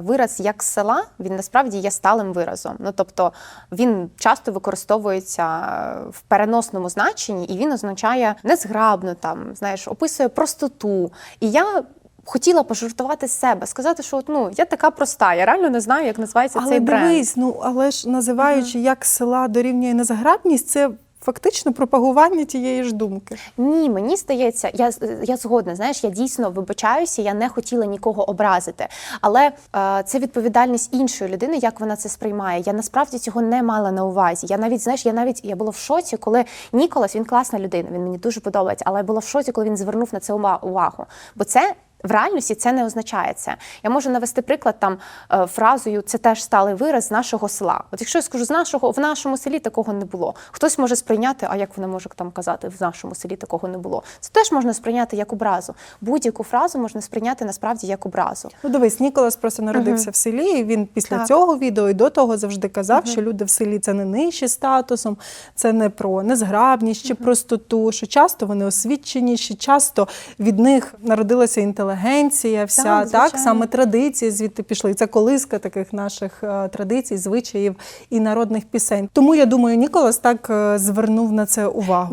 вираз як села він насправді є сталим виразом. Ну тобто він часто використовується е, в переносному значенні, і він означає незграбно, там знаєш, описує простоту. І я. Хотіла пожартувати себе, сказати, що от, ну я така проста, я реально не знаю, як називається Але цей бренд. дивись, ну але ж називаючи як села дорівнює незаграбність, це фактично пропагування тієї ж думки. Ні, мені здається, я я згодна. Знаєш, я дійсно вибачаюся, я не хотіла нікого образити. Але е, це відповідальність іншої людини, як вона це сприймає. Я насправді цього не мала на увазі. Я навіть знаєш, я навіть я була в шоці, коли Ніколас він класна людина. Він мені дуже подобається, але я була в шоці, коли він звернув на це увагу. Бо це. В реальності це не означає це. Я можу навести приклад там е, фразою це теж сталий вираз з нашого села. От якщо я скажу з нашого, в нашому селі такого не було. Хтось може сприйняти, а як вона може там казати, в нашому селі такого не було. Це теж можна сприйняти як образу. Будь-яку фразу можна сприйняти насправді як образу. Ну, дивись, Ніколас просто народився в селі, і він після Так. цього відео і до того завжди казав, що люди в селі це не нижчі статусом, це не про незграбність чи простоту, що часто вони освіченіші, часто від них народилася інтелігенція, вся Так, так, саме традиції звідти пішли. Це колиска таких наших е, традицій, звичаїв і народних пісень. Тому я думаю, Ніколас так е, звернув на це увагу.